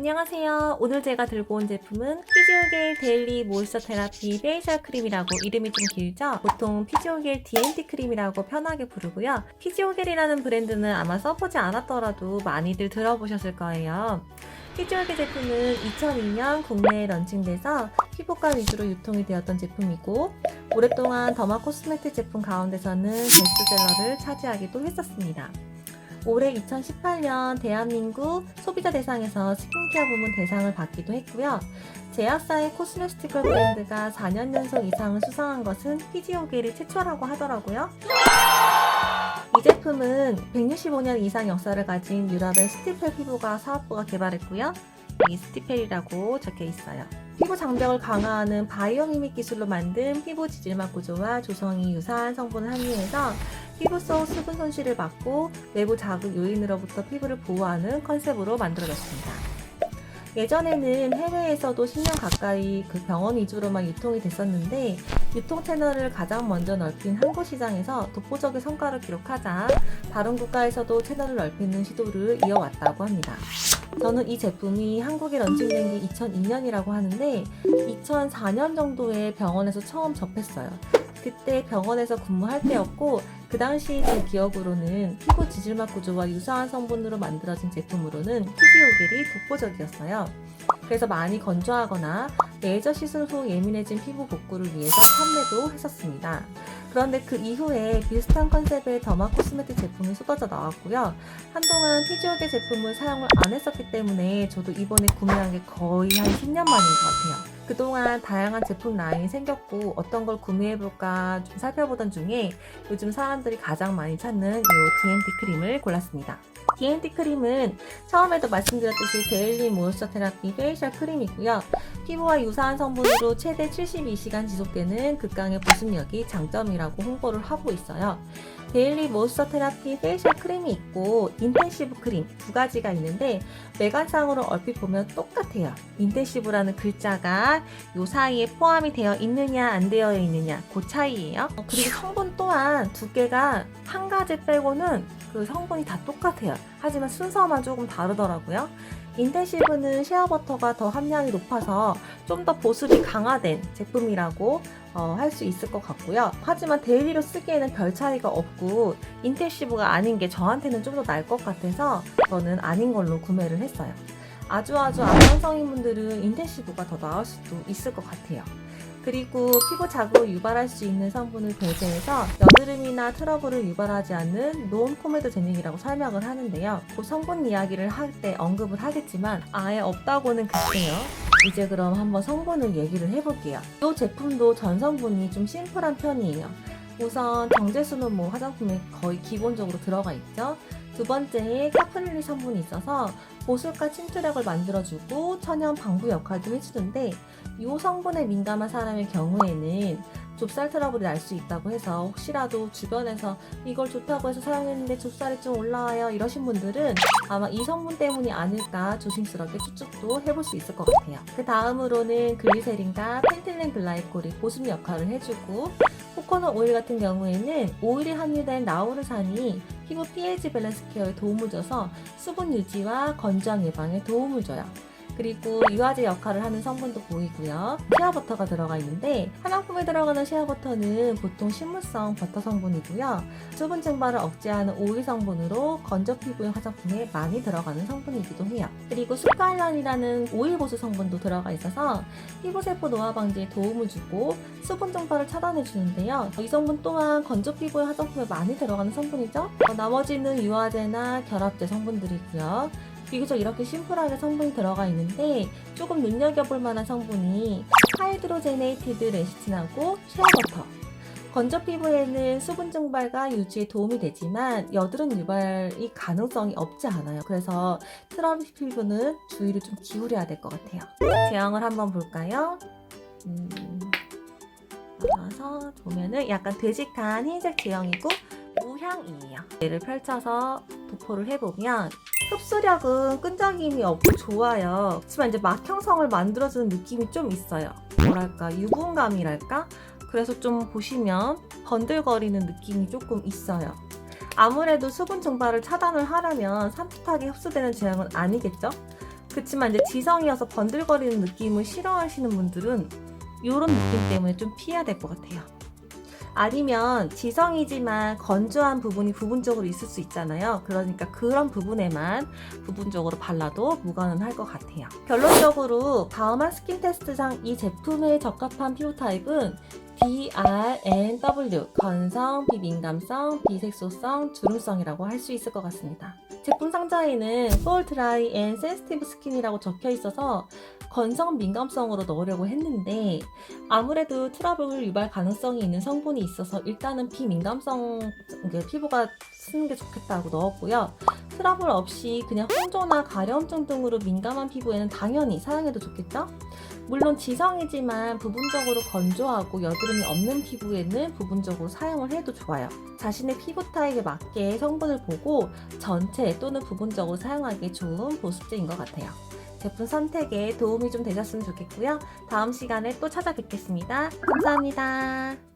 안녕하세요. 오늘 제가 들고 온 제품은 피지오겔 데일리 모이스처 테라피 페이셜 크림이라고 이름이 좀 길죠? 보통 피지오겔 DNT 크림이라고 편하게 부르고요. 피지오겔이라는 브랜드는 아마 써보지 않았더라도 많이들 들어보셨을 거예요. 피지오겔 제품은 2002년 국내에 런칭돼서 피부과 위주로 유통이 되었던 제품이고 오랫동안 더마 코스메틱 제품 가운데서는 베스트셀러를 차지하기도 했었습니다. 올해 2018년 대한민국 소비자 대상에서 스킨케어 부문 대상을 받기도 했고요. 제약사의 코스메티컬 브랜드가 4년 연속 이상을 수상한 것은 피지오겔이 최초라고 하더라고요. 이 제품은 165년 이상 역사를 가진 유럽의 스티펠 피부과 사업부가 개발했고요. 이 스티펠이라고 적혀 있어요. 피부 장벽을 강화하는 바이오미믹 기술로 만든 피부 지질막 구조와 조성이 유사한 성분을 함유해서 피부 속 수분 손실을 막고 외부 자극 요인으로부터 피부를 보호하는 컨셉으로 만들어졌습니다. 예전에는 해외에서도 10년 가까이 그 병원 위주로만 유통이 됐었는데 유통 채널을 가장 먼저 넓힌 한국 시장에서 독보적인 성과를 기록하자 다른 국가에서도 채널을 넓히는 시도를 이어왔다고 합니다. 저는 이 제품이 한국에 런칭된 게 2002년이라고 하는데 2004년 정도에 병원에서 처음 접했어요. 그때 병원에서 근무할 때였고 그 당시 제 기억으로는 피부 지질막 구조와 유사한 성분으로 만들어진 제품으로는 피지오겔이 독보적이었어요. 그래서 많이 건조하거나 레이저 시술 후 예민해진 피부 복구를 위해서 판매도 했었습니다. 그런데 그 이후에 비슷한 컨셉의 더마 코스메틱 제품이 쏟아져 나왔고요. 한동안 피지오겔 제품을 사용을 안 했었기 때문에 저도 이번에 구매한 게 거의 한 10년 만인 것 같아요. 그동안 다양한 제품 라인이 생겼고 어떤 걸 구매해볼까 좀 살펴보던 중에 요즘 사람들이 가장 많이 찾는 이 DMT 크림을 골랐습니다. DMT 크림은 처음에도 말씀드렸듯이 데일리 모이스처 테라피 페이셜 크림이고요. 피부와 유사한 성분으로 최대 72시간 지속되는 극강의 보습력이 장점이라고 홍보를 하고 있어요. 데일리 모이스처 테라피 페이셜 크림이 있고 인텐시브 크림 두 가지가 있는데 외관상으로 얼핏 보면 똑같아요. 인텐시브라는 글자가 요 사이에 포함이 되어 있느냐 안 되어 있느냐 그 차이예요. 어, 그리고 성분 또한 두 개가 한 가지 빼고는 그 성분이 다 똑같아요. 하지만 순서만 조금 다르더라고요. 인텐시브는 쉐어버터가 더 함량이 높아서 좀 더 보습이 강화된 제품이라고 어, 할 수 있을 것 같고요. 하지만 데일리로 쓰기에는 별 차이가 없고 인텐시브가 아닌 게 저한테는 좀더 나을 것 같아서 저는 아닌 걸로 구매를 했어요. 아주 아주 아한 성인 분들은 인텐시브가 더 나을 수도 있을 것 같아요. 그리고 피부 자극을 유발할 수 있는 성분을 배제해서 여드름이나 트러블을 유발하지 않는 논 포메드제닉이라고 설명을 하는데요. 그 성분 이야기를 할 때 언급을 하겠지만 아예 없다고는 글쎄요. 이제 그럼 한번 성분을 얘기를 해볼게요. 이 제품도 전 성분이 좀 심플한 편이에요. 우선 정제수는 뭐 화장품에 거의 기본적으로 들어가 있죠. 두 번째에 카프릴리 성분이 있어서 보습과 침투력을 만들어주고 천연 방부 역할도 해주는데 이 성분에 민감한 사람의 경우에는 좁쌀 트러블이 날 수 있다고 해서 혹시라도 주변에서 이걸 좋다고 해서 사용했는데 좁쌀이 좀 올라와요 이러신 분들은 아마 이 성분 때문이 아닐까 조심스럽게 추측도 해볼 수 있을 것 같아요. 그 다음으로는 글리세린과 펜틸렌 글라이콜이 보습 역할을 해주고 코코넛 오일 같은 경우에는 오일이 함유된 라우르산이 피부 pH 밸런스 케어에 도움을 줘서 수분 유지와 건조함 예방에 도움을 줘요. 그리고 유화제 역할을 하는 성분도 보이고요. 시아버터가 들어가 있는데 화장품에 들어가는 시아버터는 보통 식물성 버터 성분이고요. 수분 증발을 억제하는 오일 성분으로 건조 피부용 화장품에 많이 들어가는 성분이기도 해요. 그리고 수카알란이라는 오일 보수 성분도 들어가 있어서 피부 세포 노화 방지에 도움을 주고 수분 증발을 차단해 주는데요. 이 성분 또한 건조 피부용 화장품에 많이 들어가는 성분이죠. 어, 나머지는 유화제나 결합제 성분들이고요. 비교적 이렇게 심플하게 성분이 들어가 있는데 조금 눈여겨볼 만한 성분이 하이드로제네이티드 레시틴하고 쉐어버터 건조 피부에는 수분 증발과 유지에 도움이 되지만 여드름 유발이 가능성이 없지 않아요. 그래서 트러블 피부는 주의를 좀 기울여야 될 것 같아요. 제형을 한번 볼까요? 음, 나서 보면은 약간 되직한 흰색 제형이고 무향이에요. 얘를 펼쳐서 도포를 해보면 흡수력은 끈적임이 없고 좋아요. 하지만 이제 막 형성을 만들어주는 느낌이 좀 있어요. 뭐랄까 유분감이랄까? 그래서 좀 보시면 번들거리는 느낌이 조금 있어요. 아무래도 수분 증발을 차단을 하려면 산뜻하게 흡수되는 제형은 아니겠죠? 그치만 이제 지성이어서 번들거리는 느낌을 싫어하시는 분들은 이런 느낌 때문에 좀 피해야 될 것 같아요. 아니면 지성이지만 건조한 부분이 부분적으로 있을 수 있잖아요. 그러니까 그런 부분에만 부분적으로 발라도 무관은 할 것 같아요. 결론적으로 바우만 스킨 테스트상 이 제품에 적합한 피부 타입은 DRNW 건성, 비민감성, 비색소성, 주름성이라고 할 수 있을 것 같습니다. 제품 상자에는 Full Dry and Sensitive Skin이라고 적혀 있어서 건성 민감성으로 넣으려고 했는데 아무래도 트러블 유발 가능성이 있는 성분이 있어서 일단은 비민감성 이게 피부가 쓰는 게 좋겠다고 넣었고요. 트러블 없이 그냥 홍조나 가려움증 등으로 민감한 피부에는 당연히 사용해도 좋겠죠? 물론 지성이지만 부분적으로 건조하고 여드름이 없는 피부에는 부분적으로 사용을 해도 좋아요. 자신의 피부 타입에 맞게 성분을 보고 전체 또는 부분적으로 사용하기 좋은 보습제인 것 같아요. 제품 선택에 도움이 좀 되셨으면 좋겠고요. 다음 시간에 또 찾아뵙겠습니다. 감사합니다.